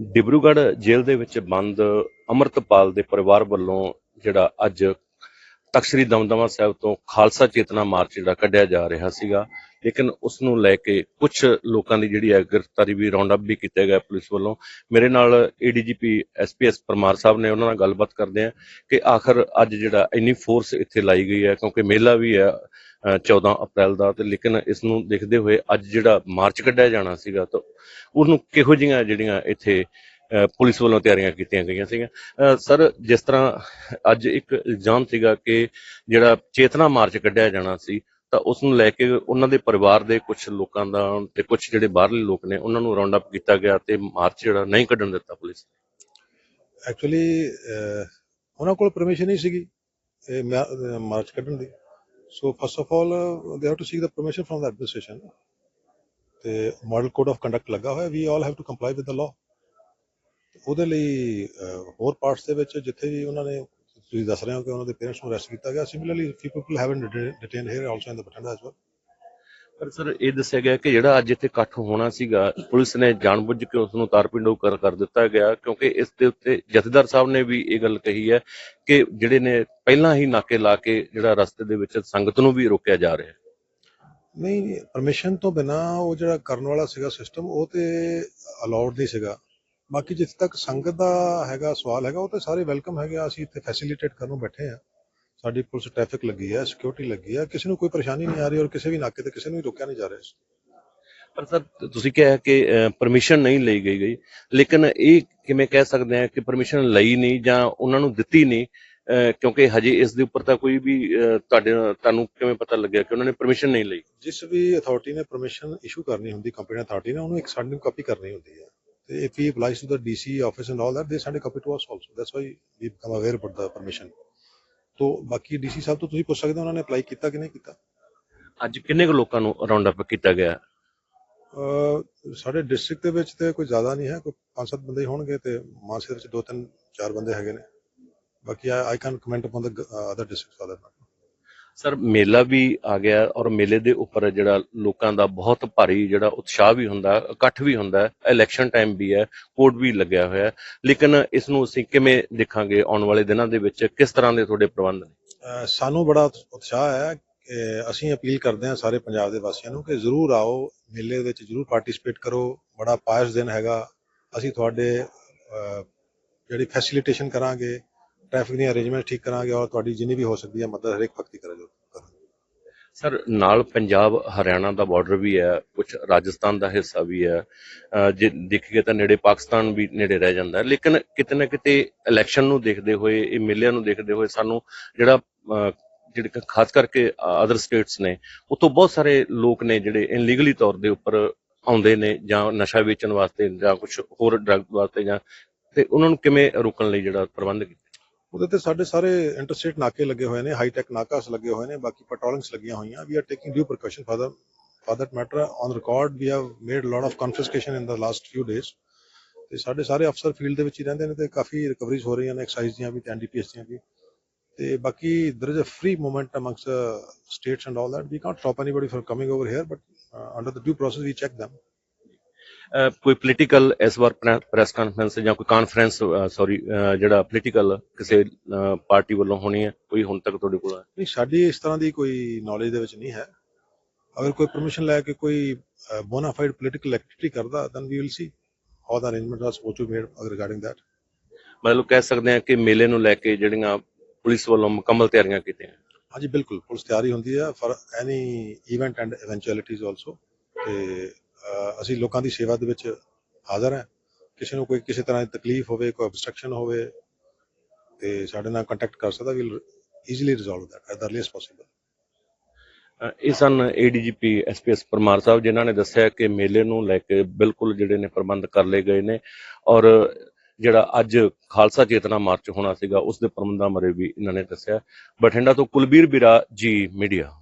ਡਿਬਰੂਗੜ੍ਹ ਜੇਲ੍ਹ ਦੇ ਵਿੱਚ ਬੰਦ ਅਮਰਤਪਾਲ ਦੇ ਪਰਿਵਾਰ ਵੱਲੋਂ ਜਿਹੜਾ ਅੱਜ ਤਖ਼ਤ ਸ੍ਰੀ ਦਮਦਮਾ ਸਾਹਿਬ ਤੋਂ ਖਾਲਸਾ ਚੇਤਨਾ ਮਾਰਚ ਜਿਹੜਾ ਕੱਢਿਆ ਜਾ ਰਿਹਾ ਸੀਗਾ ਲੇਕਿਨ ਉਸ ਨੂੰ ਲੈ ਕੇ ਕੁਝ ਲੋਕਾਂ ਦੀ ਜਿਹੜੀ ਹੈ ਗ੍ਰਿਫਤਾਰੀ ਵੀ ਰਾਉਂਡ ਅਪ ਵੀ ਕੀਤਾ ਗਿਆ ਪੁਲਿਸ ਵੱਲੋਂ। ਮੇਰੇ ਨਾਲ ਏਡੀਜੀਪੀ ਐਸਪੀਐਸ ਪਰਮਾਰ ਸਾਹਿਬ ਨੇ ਉਹਨਾਂ ਨਾਲ ਗੱਲਬਾਤ ਕਰਦੇ ਆ ਕਿ ਆਖਰ ਅੱਜ ਜਿਹੜਾ ਇੰਨੀ ਫੋਰਸ ਇੱਥੇ ਲਾਈ ਗਈ ਹੈ ਕਿਉਂਕਿ ਮੇਲਾ ਵੀ ਹੈ ਅ, 14 ਅਪ੍ਰੈਲ ਦਾ ਤੇ ਲੇਕਿਨ ਇਸ ਨੂੰ ਦੇਖਦੇ ਹੋਏ ਅੱਜ ਜਿਹੜਾ ਮਾਰਚ ਕੱਢਿਆ ਜਾਣਾ ਸੀਗਾ ਤਾਂ ਉਹਨੂੰ ਕਿਹੋ ਜਿਹੀਆਂ ਜਿਹੜੀਆਂ ਇੱਥੇ ਪੁਲਿਸ ਵੱਲੋਂ ਤਿਆਰੀਆਂ ਕੀਤੀਆਂ ਗਈਆਂ ਸੀਗੀਆਂ। ਸਰ, ਜਿਸ ਤਰ੍ਹਾਂ ਅੱਜ ਇੱਕ ਇਲਜ਼ਾਮ ਸੀਗਾ ਕਿ ਜਿਹੜਾ ਚੇਤਨਾ ਮਾਰਚ ਕੱਢਿਆ ਜਾਣਾ ਸੀ, ਤਾਂ ਉਸ ਨੂੰ ਲੈ ਕੇ ਉਹਨਾਂ ਦੇ ਪਰਿਵਾਰ ਦੇ ਕੁਝ ਲੋਕਾਂ ਦਾ ਤੇ ਕੁਝ ਜਿਹੜੇ ਬਾਹਰਲੇ ਲੋਕ ਨੇ, ਉਹਨਾਂ ਨੂੰ ਰਾਉਂਡ ਅਪ ਕੀਤਾ ਗਿਆ ਤੇ ਮਾਰਚ ਜਿਹੜਾ ਨਹੀਂ ਕੱਢਣ ਦਿੱਤਾ ਪੁਲਿਸ ਐਕਚੁਅਲੀ ਉਹਨਾਂ ਕੋਲ ਪਰਮਿਸ਼ਨ ਨਹੀਂ ਸੀਗੀ ਇਹ ਮਾਰਚ ਕੱਢਣ ਦੀ। ਸੋ first of all they have to seek the permission from the administration ਤੇ ਮਾਡਲ ਕੋਡ ਆਫ ਕੰਡਕਟ ਲੱਗਾ ਹੋਇਆ। We all have to comply with the law ਉਹਦੇ ਲਈ ਹੋਰ ਪਾਰਟਸ ਦੇ ਵਿੱਚ ਜਿੱਥੇ ਵੀ ਉਹਨਾਂ ਨੇ ਤੁਸੀਂ ਦੱਸ ਰਹੇ ਹੋ ਕਿ ਉਹਨਾਂ ਦੇ ਪੇਰੈਂਟਸ ਨੂੰ ਅਰੈਸਟ ਕੀਤਾ ਗਿਆ similarly people have been detained here also in the Bathinda as well ਪਰ ਸਰ ਇਹ ਦੱਸਿਆ ਗਿਆ ਕਿ ਜਿਹੜਾ ਅੱਜ ਇੱਥੇ ਇਕੱਠ ਹੋਣਾ ਸੀਗਾ ਪੁਲਿਸ ਨੇ ਜਾਣਬੁੱਝ ਕੇ ਉਸ ਨੂੰ ਤਾਰਪਿੰਡੋ ਕਰ ਕਰ ਦਿੱਤਾ ਗਿਆ ਕਿਉਂਕਿ ਇਸ ਦੇ ਉੱਤੇ ਜਥੇਦਾਰ ਸਾਹਿਬ ਨੇ ਵੀ ਇਹ ਗੱਲ ਕਹੀ ਹੈ ਕਿ ਜਿਹੜੇ ਨੇ ਪਹਿਲਾਂ ਹੀ ਨਾਕੇ ਲਾ ਕੇ ਜਿਹੜਾ ਰਸਤੇ ਦੇ ਵਿੱਚ ਸੰਗਤ ਨੂੰ ਵੀ ਰੋਕਿਆ ਜਾ ਰਿਹਾ ਹੈ। ਨਹੀਂ ਪਰਮਿਸ਼ਨ ਤੋਂ ਬਿਨਾ ਉਹ ਜਿਹੜਾ ਕਰਨ ਵਾਲਾ ਸੀਗਾ ਸਿਸਟਮ ਉਹ ਤੇ ਅਲਾਉਡ ਨਹੀਂ ਸੀਗਾ। ਬਾਕੀ ਜਿੱਥੇ ਤੱਕ ਸੰਗਤ ਦਾ ਹੈਗਾ ਸਵਾਲ ਹੈਗਾ ਉਹ ਤੇ ਸਾਰੇ ਵੈਲਕਮ ਹੈਗੇ ਆ। ਅਸੀਂ ਇੱਥੇ ਫੈਸਿਲਿਟੇਟ ਕਰਨ ਨੂੰ ਬੈਠੇ ਆ। ਸਾਡੀ ਪੁਲਿਸ ਟ੍ਰੈਫਿਕ ਲੱਗੀ ਹੈ ਸਿਕਿਉਰਿਟੀ ਲੱਗੀ ਹੈ ਕਿਸੇ ਨੂੰ ਕੋਈ ਪਰੇਸ਼ਾਨੀ ਨਹੀਂ ਆ ਰਹੀ ਔਰ ਕਿਸੇ ਵੀ ਨਾਕੇ ਤੇ ਕਿਸੇ ਨੂੰ ਵੀ ਰੋਕਿਆ ਨਹੀਂ ਜਾ ਰਿਹਾ। ਪਰ ਸਰ ਤੁਸੀਂ ਕਿਹਾ ਕਿ ਪਰਮਿਸ਼ਨ ਨਹੀਂ ਲਈ ਗਈ ਗਈ। ਲੇਕਿਨ ਇਹ ਕਿਵੇਂ ਕਹਿ ਸਕਦੇ ਆ ਕਿ ਪਰਮਿਸ਼ਨ ਲਈ ਨਹੀਂ ਜਾਂ ਉਹਨਾਂ ਨੂੰ ਦਿੱਤੀ ਨਹੀਂ? ਅਹ, ਕਿਉਂਕਿ ਹਜੇ ਇਸ ਦੇ ਉੱਪਰ ਤਾਂ ਕੋਈ ਵੀ ਅਹ, ਤੁਹਾਡੇ ਤੁਹਾਨੂੰ ਕਿਵੇਂ ਪਤਾ ਲੱਗਿਆ ਕਿ ਉਹਨਾਂ ਨੇ ਪਰਮਿਸ਼ਨ ਨਹੀਂ ਲਈ? ਜਿਸ ਵੀ ਅਥਾਰਟੀ ਨੇ ਪਰਮਿਸ਼ਨ ਇਸ਼ੂ ਕਰਨੀ ਹੁੰਦੀ ਕੰਪਨੀ ਅਥਾਰਟੀ ਨੇ ਉਹਨੂੰ ਇੱਕ ਸਾਡੀ ਕਾਪੀ ਕਰਨੀ ਹੁੰਦੀ ਹੈ if he applies to the DC office and all that they send a copy to us also that's why we become aware about the permission ਤੋਂ ਬਾਕੀ ਡੀਸੀ ਸਾਹਿਬ ਤੋਂ ਤੁਸੀਂ ਪੁੱਛ ਸਕਦੇ ਹੋ ਉਹਨਾਂ ਨੇ ਅਪਲਾਈ ਕੀਤਾ ਕਿ ਨਹੀਂ ਕੀਤਾ? ਅੱਜ ਕਿੰਨੇ ਕੁ ਲੋਕਾਂ ਨੂੰ ਰਾਉਂਡ ਅਪ ਕੀਤਾ ਗਿਆ? ਅਹ ਸਾਡੇ ਡਿਸਟ੍ਰਿਕਟ ਦੇ ਵਿੱਚ ਤੇ ਕੋਈ ਜ਼ਿਆਦਾ ਨਹੀਂ ਹੈ ਕੋਈ ਪੰਜ ਸੱਤ ਬੰਦੇ ਹੀ ਹੋਣਗੇ ਤੇ ਮਾਨਸੇ ਦੇ ਵਿੱਚ ਦੋ ਤਿੰਨ ਚਾਰ ਬੰਦੇ ਹੈਗੇ ਨੇ। ਬਾਕੀ I can comment upon the other districts other sir, ਮੇਲਾ ਵੀ ਆ ਗਿਆ ਔਰ ਮੇਲੇ ਦੇ ਉੱਪਰ ਜਿਹੜਾ ਲੋਕਾਂ ਦਾ ਬਹੁਤ ਭਾਰੀ ਜਿਹੜਾ ਉਤਸ਼ਾਹ ਵੀ ਹੁੰਦਾ, ਇਕੱਠ ਵੀ ਹੁੰਦਾ ਇਲੈਕਸ਼ਨ ਟਾਈਮ ਵੀ ਹੈ ਕੋਡ ਵੀ ਲੱਗਿਆ ਹੋਇਆ ਲੇਕਿਨ ਇਸ ਨੂੰ ਅਸੀਂ ਕਿਵੇਂ ਦੇਖਾਂਗੇ ਆਉਣ ਵਾਲੇ ਦਿਨਾਂ ਦੇ ਵਿੱਚ? ਕਿਸ ਤਰ੍ਹਾਂ ਦੇ ਤੁਹਾਡੇ ਪ੍ਰਬੰਧ ਨੇ? ਸਾਨੂੰ ਬੜਾ ਉਤਸ਼ਾਹ ਹੈ ਅਸੀਂ ਅਪੀਲ ਕਰਦੇ ਹਾਂ ਸਾਰੇ ਪੰਜਾਬ ਦੇ ਵਾਸੀਆਂ ਨੂੰ ਕਿ ਜ਼ਰੂਰ ਆਓ, ਮੇਲੇ ਵਿੱਚ ਜ਼ਰੂਰ ਪਾਰਟਿਸਿਪੇਟ ਕਰੋ, ਬੜਾ ਪਾਇਸ ਦਿਨ ਹੈਗਾ। ਅਸੀਂ ਤੁਹਾਡੇ ਜਿਹੜੀ ਫੈਸਿਲਿਟੇਸ਼ਨ ਕਰਾਂਗੇ ਟ੍ਰੈਫਿਕ ਦੀਆਂ ਅਰੇਂਜਮੈਂਟ ਠੀਕ ਕਰਾਂਗੇ ਔਰ ਤੁਹਾਡੀ ਜਿੰਨੀ ਵੀ ਹੋ ਸਕਦੀ ਹੈ ਮਦਦ ਹਰੇਕ ਵਕਤ ਕਰਾਂਗੇ। ਸਰ, ਨਾਲ ਪੰਜਾਬ, ਹਰਿਆਣਾ ਦਾ ਬਾਰਡਰ ਵੀ ਹੈ ਕੁਝ ਰਾਜਸਥਾਨ ਦਾ ਹਿੱਸਾ ਵੀ ਹੈ ਜੇ ਦੇਖੀਏ ਤਾਂ ਨੇੜੇ ਪਾਕਿਸਤਾਨ ਵੀ ਨੇੜੇ ਰਹਿ ਜਾਂਦਾ ਹੈ, ਲੇਕਿਨ ਕਿਤੇ ਨਾ ਕਿਤੇ ਇਲੈਕਸ਼ਨ ਨੂੰ ਦੇਖਦੇ ਹੋਏ, ਇਹ ਮੇਲਿਆਂ ਨੂੰ ਦੇਖਦੇ ਹੋਏ ਸਾਨੂੰ ਜਿਹੜਾ ਜਿਹੜੇ ਖਾਸ ਕਰਕੇ ਅਦਰ ਸਟੇਟਸ ਨੇ ਉੱਥੋਂ ਬਹੁਤ ਸਾਰੇ ਲੋਕ ਨੇ ਜਿਹੜੇ ਇਨਲੀਗਲੀ ਤੌਰ ਦੇ ਉੱਪਰ ਆਉਂਦੇ ਨੇ ਜਾਂ ਨਸ਼ਾ ਵੇਚਣ ਵਾਸਤੇ ਜਾਂ ਕੁਝ ਹੋਰ ਡਰੱਗ ਵਾਸਤੇ ਜਾਂ, ਤੇ ਉਹਨਾਂ ਨੂੰ ਕਿਵੇਂ ਰੋਕਣ ਲਈ ਜਿਹੜਾ ਪ੍ਰਬੰਧ ਕੀਤਾ? ਉਹਦੇ ਤੇ ਸਾਡੇ ਸਾਰੇ ਇੰਟਰਸਟੇਟ ਨਾਕੇ ਲੱਗੇ ਹੋਏ ਨੇ ਹਾਈ ਟੈਕ ਨਾਕਾਸ ਲੱਗੇ ਹੋਏ ਨੇ, ਬਾਕੀ ਪੈਟਰੋਲਿੰਗਸ ਲੱਗੀਆਂ ਹੋਈਆਂ। We are taking due precaution further for that matter on record we have made lot of confiscation in the last few days ਤੇ ਸਾਡੇ ਸਾਰੇ ਅਫਸਰ ਫੀਲਡ ਦੇ ਵਿੱਚ ਹੀ ਰਹਿੰਦੇ ਨੇ ਤੇ ਕਾਫੀ ਰਿਕਵਰੀਜ਼ ਹੋ ਰਹੀਆਂ ਨੇ ਐਕਸਾਈਜ਼ ਦੀਆਂ ਵੀ ਤੇ ਐਨਡੀਪੀਐਸ ਦੀਆਂ ਵੀ। ਤੇ ਬਾਕੀ there is a free movement amongst states and all that we can't stop anybody for coming over here but under the due process we check them. ਕੋਈ ਪੋਲੀਟੀਕਲ ਇਸ ਵਾਰ ਪ੍ਰੈਸ ਕਾਨਫਰੰਸ ਜਾਂ ਕੋਈ ਕਾਨਫਰੰਸ ਸੌਰੀ ਜਿਹੜਾ political ਕਿਸੇ party ਵੱਲੋਂ ਹੋਣੀ ਹੈ ਕੋਈ ਹੁਣ ਤੱਕ ਤੁਹਾਡੇ ਕੋਲ ਨਹੀਂ ਸਾਡੀ ਇਸ ਤਰ੍ਹਾਂ ਦੀ ਕੋਈ ਨੌਲੇਜ ਦੇ ਵਿੱਚ ਨਹੀਂ ਹੈ। ਅਗਰ ਕੋਈ ਪਰਮਿਸ਼ਨ ਲੈ ਕੇ ਕੋਈ ਬੋਨਾਫਾਈਡ ਪੋਲੀਟੀਕਲ ਐਕਟੀਵਿਟੀ ਕਰਦਾ we will see how the arrangements are supposed to be made regarding that. ਮਤਲਬ ਕਹਿ ਸਕਦੇ ਹਾਂ ਕਿ ਮੇਲੇ ਨੂੰ ਲੈ ਕੇ ਜਿਹੜੀਆਂ ਪੁਲਿਸ ਵੱਲੋਂ ਮੁਕੰਮਲ ਤਿਆਰੀਆਂ ਕੀਤੀਆਂ ਹਾਂਜੀ ਬਿਲਕੁਲ ਪੁਲਿਸ ਤਿਆਰੀ ਹੁੰਦੀ ਹੈ for any event and eventualities also ਤੇ ਅਸੀਂ ਲੋਕਾਂ ਦੀ ਸੇਵਾ ਦੇ ਵਿੱਚ ਹਾਜ਼ਰ ਹਾਂ। ਕਿਸੇ ਨੂੰ ਕੋਈ ਕਿਸੇ ਤਰ੍ਹਾਂ ਦੀ ਤਕਲੀਫ ਹੋਵੇ, ਕੋਈ obstruction ਹੋਵੇ, ਤੇ ਸਾਡੇ ਨਾਲ ਕੰਟੈਕਟ ਕਰ ਸਕਦਾ we'll easily resolve that at the earliest possible ਇਹ ਸਨ ਏਡੀਜੀਪੀ ਐਸਪੀਐਸ ਪਰਮਾਰ ਸਾਹਿਬ, ਜਿਨ੍ਹਾਂ ਨੇ ਦੱਸਿਆ ਕਿ ਮੇਲੇ ਨੂੰ ਲੈ ਕੇ ਬਿਲਕੁਲ ਜਿਹੜੇ ਨੇ ਪ੍ਰਬੰਧ ਕਰ ਲਏ ਗਏ ਨੇ ਔਰ ਜਿਹੜਾ ਅੱਜ ਖਾਲਸਾ ਚੇਤਨਾ ਮਾਰਚ ਹੋਣਾ ਸੀਗਾ, ਉਸ ਦੇ ਪ੍ਰਬੰਧਾਂ ਬਾਰੇ ਵੀ ਇਹਨਾਂ ਨੇ ਦੱਸਿਆ। ਬਠਿੰਡਾ ਤੋਂ ਕੁਲਬੀਰ ਬਿਰਾ ਜੀ, ਮੀਡੀਆ।